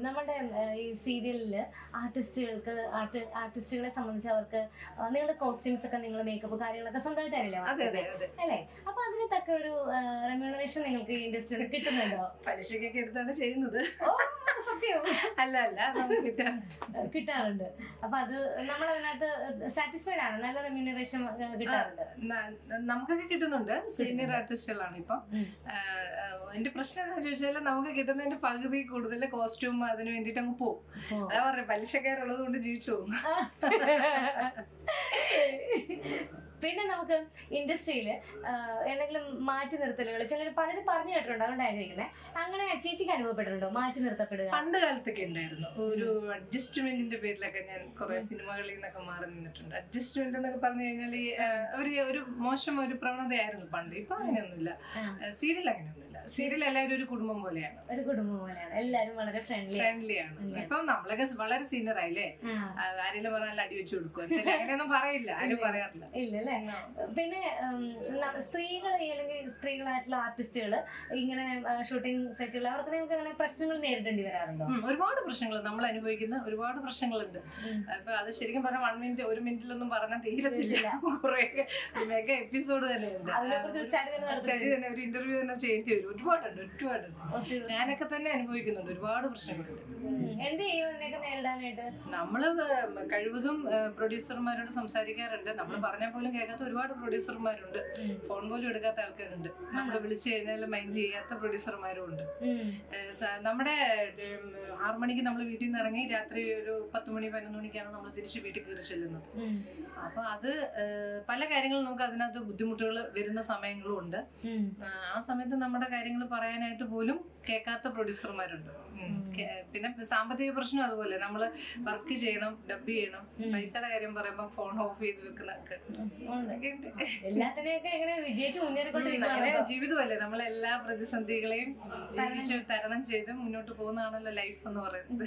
നമ്മുടെ ഈ സീരിയലിൽ ആർട്ടിസ്റ്റുകൾക്ക് ആർട്ടി ആർട്ടിസ്റ്റുകളെ സംബന്ധിച്ച് അവർക്ക് നിങ്ങളുടെ കോസ്റ്റ്യൂംസ് ഒക്കെ നിങ്ങൾ മേക്കപ്പ് കാര്യങ്ങളൊക്കെ സ്വന്തമായിട്ട് അറിയില്ല അതെ അതെ. അല്ലേ? അപ്പൊ അതിന് തക്ക ഒരു റെമ്യൂണറേഷൻ നിങ്ങൾക്ക് ഇൻഡസ്ട്രിയിൽ കിട്ടുന്നുണ്ടോ? പലിശക്കൊക്കെ എടുത്താണ് ചെയ്യുന്നത്. അല്ല അല്ല നമുക്ക് കിട്ടാൻ കിട്ടാറുണ്ട്. അപ്പൊ അത് നമ്മൾ അതിനകത്ത് സാറ്റിസ്ഫൈഡ് ആണ്. നല്ല റെമ്യൂണറേഷൻ കിട്ടാറുണ്ട്. നമുക്കൊക്കെ കിട്ടുന്നുണ്ട്. സീനിയർ ആർട്ടിസ്റ്റുകളാണ് ഇപ്പം എന്റെ പ്രശ്നം എന്താ ചോദിച്ചാൽ നമുക്ക് കിട്ടുന്നതിന്റെ പകുതി കൂടുതൽ കോസ്റ്റ്യൂം അതിന് വേണ്ടിട്ട് അങ്ങ് പോകും. അതാ പറഞ്ഞ പലിശക്കാരുള്ളത് കൊണ്ട് ജീവിച്ചു പോകും. പിന്നെ നമുക്ക് ഇൻഡസ്ട്രിയിൽ എന്തെങ്കിലും മാറ്റി നിർത്തലുകൾ ചിലർ പലരും പറഞ്ഞു കേട്ടിട്ടുണ്ട് അതുകൊണ്ടാണ് ചോദിക്കുന്നത് അങ്ങനെ ചേച്ചിക്ക് അനുഭവപ്പെട്ടിട്ടുണ്ടോ? മാറ്റി നിർത്തപ്പെടുക? പണ്ട് കാലത്തൊക്കെ ഉണ്ടായിരുന്നു. ഒരു അഡ്ജസ്റ്റ്മെന്റിന്റെ പേരിലൊക്കെ ഞാൻ കുറെ സിനിമകളിൽ നിന്നൊക്കെ മാറി നിന്നിട്ടുണ്ട്. അഡ്ജസ്റ്റ്മെന്റ് എന്നൊക്കെ പറഞ്ഞു കഴിഞ്ഞാൽ ഒരു ഒരു മോശം ഒരു പ്രവണതയായിരുന്നു പണ്ട്. ഇപ്പൊ അങ്ങനെയൊന്നുമില്ല. സീരിയൽ അങ്ങനെയൊന്നുമില്ല. സീരിയൽ എല്ലാവരും ഒരു കുടുംബം പോലെയാണ്. ഒരു കുടുംബം പോലെയാണ്. എല്ലാരും വളരെ ഫ്രണ്ട്ലി ഫ്രണ്ട്ലി ആണ്. ഇപ്പം നമ്മളൊക്കെ വളരെ സീനിയർ ആയില്ലേ ആരെങ്കിലും പറഞ്ഞാൽ അടി വെച്ച് കൊടുക്കുക ചില അങ്ങനെയൊന്നും പറയില്ല. ആരും പറയാറില്ല. ഇല്ലല്ലേ? പിന്നെ സ്ത്രീകൾ അല്ലെങ്കിൽ സ്ത്രീകളായിട്ടുള്ള ആർട്ടിസ്റ്റുകൾ ഇങ്ങനെ ഷൂട്ടിംഗ് സെറ്റുകൾ അവർക്ക് നിങ്ങൾക്ക് അങ്ങനെ പ്രശ്നങ്ങൾ നേരിടേണ്ടി വരാറുണ്ടോ? ഒരുപാട് പ്രശ്നങ്ങൾ നമ്മൾ അനുഭവിക്കുന്ന ഒരുപാട് പ്രശ്നങ്ങളുണ്ട്. അപ്പൊ അത് ശരിക്കും പറഞ്ഞാൽ വൺ മിനിറ്റ് ഒരു മിനിറ്റിലൊന്നും പറഞ്ഞാൽ തീരത്തില്ല. കുറെ മെഗാ എപ്പിസോഡ് തന്നെ ഉണ്ട് ഒരു ഇന്റർവ്യൂ തന്നെ ചെയ്യേണ്ടി വരും. ഒരുപാടുണ്ട് ഒരുപാടുണ്ട്. ഞാനൊക്കെ തന്നെ അനുഭവിക്കുന്നുണ്ട് ഒരുപാട് പ്രശ്നങ്ങളുണ്ട്. എന്ത് ചെയ്യും ഇതിനൊക്കെ നേരിടാനായിട്ട്? നമ്മൾ കഴിവതും പ്രൊഡ്യൂസർമാരോട് സംസാരിക്കാറുണ്ട്. നമ്മൾ പറഞ്ഞാൽ പോലും കേൾക്കാത്ത ഒരുപാട് പ്രൊഡ്യൂസർമാരുണ്ട് ഫോൺ പോലും എടുക്കാത്ത ആൾക്കാരുണ്ട്. നമ്മൾ വിളിച്ചു കഴിഞ്ഞാൽ മൈൻഡ് ചെയ്യാത്ത പ്രൊഡ്യൂസർമാരും ഉണ്ട് നമ്മുടെ ആറു മണിക്ക് നമ്മൾ വീട്ടിൽ നിന്ന് ഇറങ്ങി രാത്രി ഒരു പത്ത് മണി പതിനൊന്ന് മണിക്കാണ് നമ്മൾ തിരിച്ച് വീട്ടിൽ കയറി ചെല്ലുന്നത്. അപ്പൊ അത് പല കാര്യങ്ങളും നമുക്ക് അതിനകത്ത് ബുദ്ധിമുട്ടുകൾ വരുന്ന സമയങ്ങളും ഉണ്ട് ആ സമയത്ത് നമ്മുടെ കാര്യങ്ങൾ പറയാനായിട്ട് പോലും കേൾക്കാത്ത പ്രൊഡ്യൂസർമാരുണ്ട്. പിന്നെ സാമ്പത്തിക പ്രശ്നം അതുപോലെ. നമ്മൾ വർക്ക് ചെയ്യണം ഡബ് ചെയ്യണം പൈസയുടെ കാര്യം പറയുമ്പോൾ ഫോൺ ഓഫ് ചെയ്ത് വെക്കുന്ന ഒക്കെ ഉണ്ട്. ഒക്കെ ഉണ്ട്. വിജയിച്ച് ഉം, മുന്നേറിക്കൊണ്ടിരിക്കുകയാണ് അങ്ങനെ ജീവിതമല്ലേ. നമ്മളെല്ലാ പ്രതിസന്ധികളെയും ജീവിച്ച് തരണം. ചെയ്ത് മുന്നോട്ട് പോകുന്നതാണല്ലോ ലൈഫ് എന്ന് പറയുന്നത്.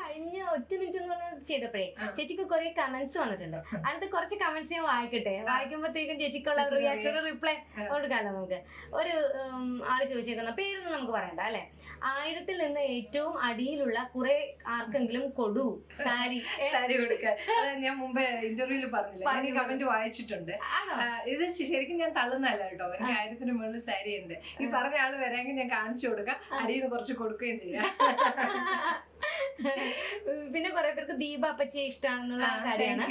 കഴിഞ്ഞ ഒറ്റ മിനിറ്റ് എന്ന് പറഞ്ഞാൽ ചെയ്തപ്പോഴേ ചേച്ചിക്ക് കുറെ കമന്റ്സ് വന്നിട്ടുണ്ട്. അതിനകത്ത് കുറച്ച് കമന്റ്സ് ഞാൻ വായിക്കട്ടെ. വായിക്കുമ്പോഴത്തേക്കും ചേച്ചിക്കുള്ള റിയാക്ഷൻ റിപ്ലൈ. കൊടുക്കാമല്ലോ നമുക്ക്. ഒരു ആൾ ചോദിച്ചേക്കുന്ന പേരൊന്നും നമുക്ക് പറയണ്ട അല്ലെ? ആയിരത്തിൽ നിന്ന് ഏറ്റവും അടിയിലുള്ള കുറെ ആർക്കെങ്കിലും കൊടു സാരി സാരി കൊടുക്കാൻ അത് ഞാൻ മുമ്പ് ഇന്റർവ്യൂൽ പറഞ്ഞില്ല. കമന്റ് വായിച്ചിട്ടുണ്ട്. ഇത് ശരിക്കും ഞാൻ തള്ളുന്നല്ല കേട്ടോ. എനിക്ക് ആയിരത്തിന് മുകളിൽ സാരി ഉണ്ട്. ഈ പറഞ്ഞ ആൾ വരാമെങ്കിൽ ഞാൻ കാണിച്ചു കൊടുക്കാം. അടിയിൽ നിന്ന് കുറച്ച് കൊടുക്കുകയും ചെയ്യാം. പിന്നെ കുറെ പേർക്ക് ദീപ അപ്പച്ചി ഇഷ്ടമാണെന്നുള്ള കാര്യമാണ്.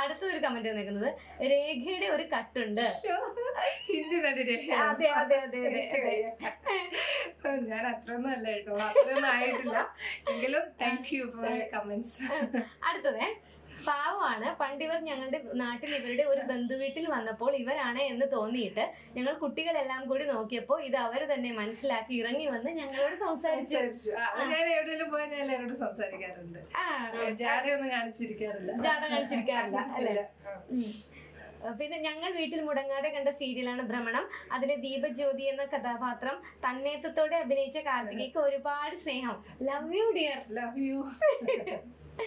അടുത്ത ഒരു കമന്റ് വന്നിരിക്കുന്നത് രേഖയുടെ ഒരു കട്ടുണ്ട്. അതെ അതെ അതെ അതെ അതെ. ഞാൻ അത്രയൊന്നും അല്ല കേട്ടോ. അത്രയൊന്നും ആയിട്ടില്ല. എങ്കിലും താങ്ക് യു ഫോർ കമന്റ്സ് അടുത്തത്. പാവമാണ്. പണ്ടിവർ ഞങ്ങളുടെ നാട്ടിൽ ഇവരുടെ ഒരു ബന്ധു വീട്ടിൽ വന്നപ്പോൾ ഇവരാണ് എന്ന് തോന്നിയിട്ട് ഞങ്ങൾ കുട്ടികളെല്ലാം കൂടി നോക്കിയപ്പോൾ ഇത് അവർ തന്നെ മനസ്സിലാക്കി ഇറങ്ങി വന്ന് ഞങ്ങളോട് സംസാരിച്ചു. ഞാൻ എവിടെയെങ്കിലും പോയാൽ ഞാൻ എല്ലാവരോടും സംസാരിക്കാറുണ്ട്. ആ. ജാതിയൊന്നും കാണിച്ചിരിക്കാറില്ല. ജാട കാണിച്ചിരിക്കാറില്ല അല്ലേ. പിന്നെ ഞങ്ങൾ വീട്ടിൽ മുടങ്ങാതെ കണ്ട സീരിയലാണ് ഭ്രമണം. അതിലെ ദീപജ്യോതി എന്ന കഥാപാത്രം തന്മയത്വത്തോടെ അഭിനയിച്ച കാർത്തികയ്ക്ക് ഒരുപാട് സ്നേഹം. Love you dear love you